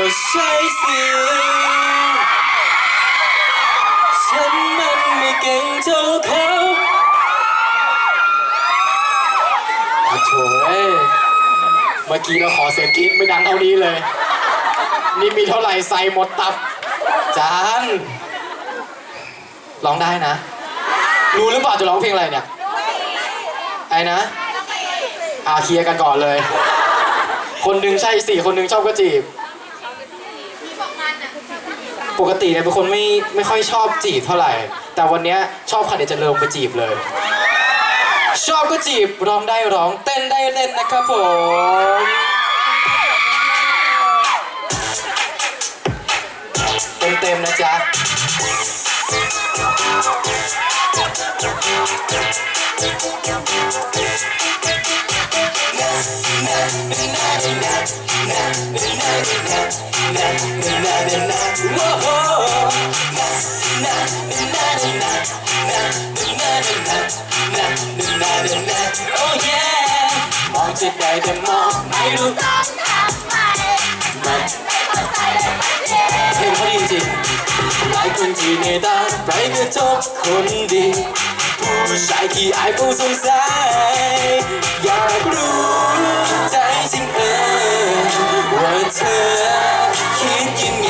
ก็ใช้เสียงฉันมันไม่เก่งเท่าเขาอะโถเยเมื่อกี้เราขอเสียงกิ๊ดไม่ดังเท่านี้เลย นี่มีเท่าไหร่ใส่หมดตับ จานร้องได้นะ รู้หรือเปล่าจะร้องเพลงอะไรเนี่ย ไอ้นะอาเคียกันก่อนเลย คนหนึ่งใช่สี่คนหนึ่งชอบก็จีบ ปกติเนี่ยเป็นคนไม่ไม่ค่อยชอบจีบเท่าไหร่ แต่วันเนี้ยชอบค่ะเดี๋ยวจะเริ่มไปจีบเลย ชอบก็จีบร้องได้ร้องเต้นได้เล่นนะครับผมเต็มๆนะจ๊ะ มองจะได้แต่มองไม่รู้ต้องทำไมมันไม่เข้าใจเลยมันเจ็บเพลงเขาดีจริงหลายคนที่ในตาไปกระทบคนดี ผู้ชายที่อายผู้สงสัย เธอคิดยังไง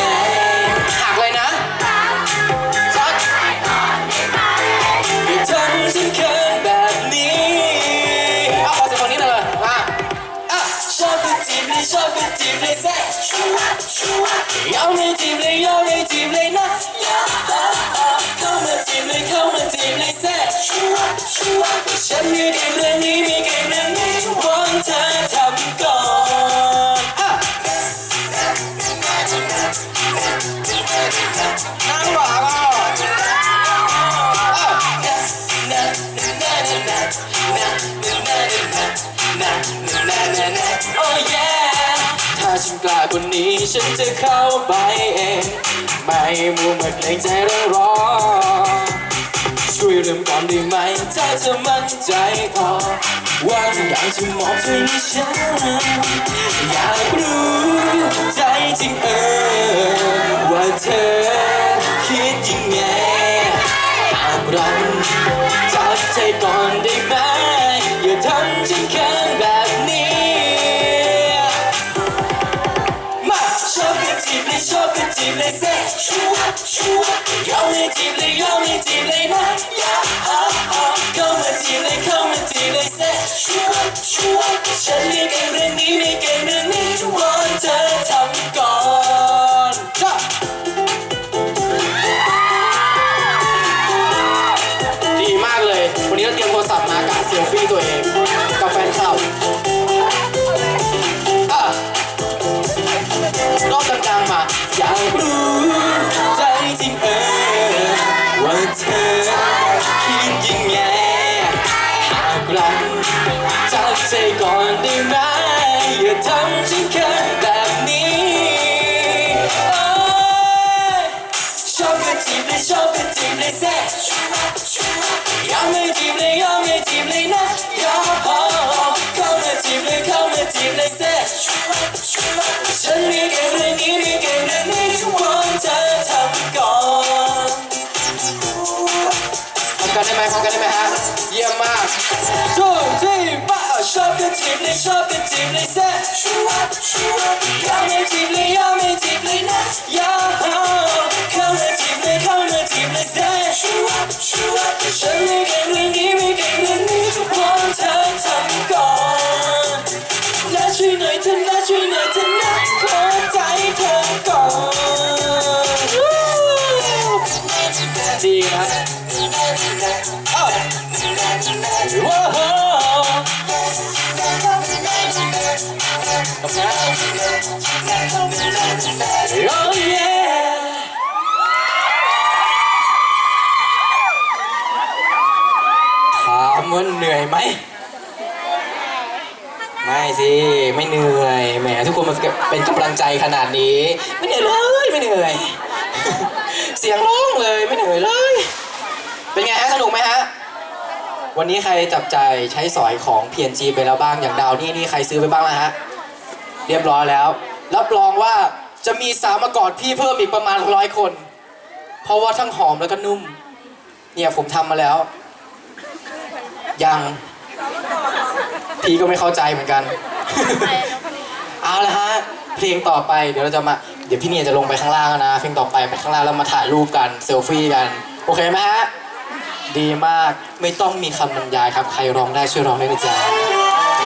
หักเลยนะชักก่อนได้ไหมอย่าทำฉันเขินแบบนี้เอาขอเสียงคนนี้หน่อยเลยมาอะชอบก็จีบเลยชอบก็จีบเลยแซ่ชัวร์ชัวร์ยอมเลยจีบเลยยอมเลยจีบเลยนะยอมเข้ามาจีบเลยเข้ามาจีบเลยแซ่ชัวร์ชัวร์ฉันมีเก่งเรื่อ นี้ฉันจะเข้าไปเอง ไม่มัวมาเกรงใจรองรอ ช่วยเริ่มก่อนได้ไหมถ้าเธอมั่นใจพอว่าอย่ากจะมอบเธอให้ฉัน อยากรู้ใจจริงเออว่าเธอคิดยังไงหากเราจับใจก่อน จีบเลยเซ่ชัวชัวยอมเลยจีบเลยยอมเลยจีบเลยนะอยาอ่าอ่าเข้ามาจีบเลยเข้ามาจีบเลยเซ่ชัวชัวฉันไม่เก่งเรื่องนี้ไม่เก่งเรื่องนี้วอนเธอทำก่อนจ้า ดีมากเลย วันนี้เราเตรียมโทรศัพท์มากะเซลฟี่ตัวเอง กับแฟนคลับ แซ่ยอมไม่จีบเลยยอมไม่จีบเลยนะยอมเข้ามาจีบเลยเข้ามาจีบเลยแซ่ฉันมีเก่งเรื่องนี้มีเก่งเรื่องนี้วอนเธอทำก่อนทำกันได้ไหมทำกันได้ไหมฮะเยี่ยมมากจูที่บ้าชอบก็จีบเลยชอบก็จีบเลยแซ่ยอมไม่จีบเลยยอมไม่จีบเลยนะย ถามว่าเหนื่อยไหม ไม่สิ ไม่เหนื่อย แหมทุกคนมันเป็นกำลังใจขนาดนี้ ไม่เหนื่อยเลย ไม่เหนื่อย เสียงร้องเลย ไม่เหนื่อยเลย เป็นไงฮะ สนุกไหมฮะ วันนี้ใครจับใจายใช้สอยของ PNG ไปแล้วบ้าง อย่างดาวนี่นี่ใครซื้อไปบ้างแล้วฮะ เรียบร้อยแล้ว รับรองว่าจะมีสาวมากอดพี่เพิ่มอีกประมาณร้อยคน เพราะว่าทั้งหอมแล้วก็นุ่ม เนี่ยผมทำมาแล้ว ยัง พี่ก็ไม่เข้าใจเหมือนกัน เอาละฮะ เพลงต่อไปเดี๋ยวเราจะมา เดี๋ยวพี่เนี่ยจะลงไปข้างล่างนะ เพลงต่อไปไปข้างล่างแล้วมาถ่ายรูปกันเซลฟี่กัน โอเคไหมฮะ ดีมาก ไม่ต้องมีคำบรรยายครับ ใครร้องได้ช่วยร้องได้นะจ๊ะ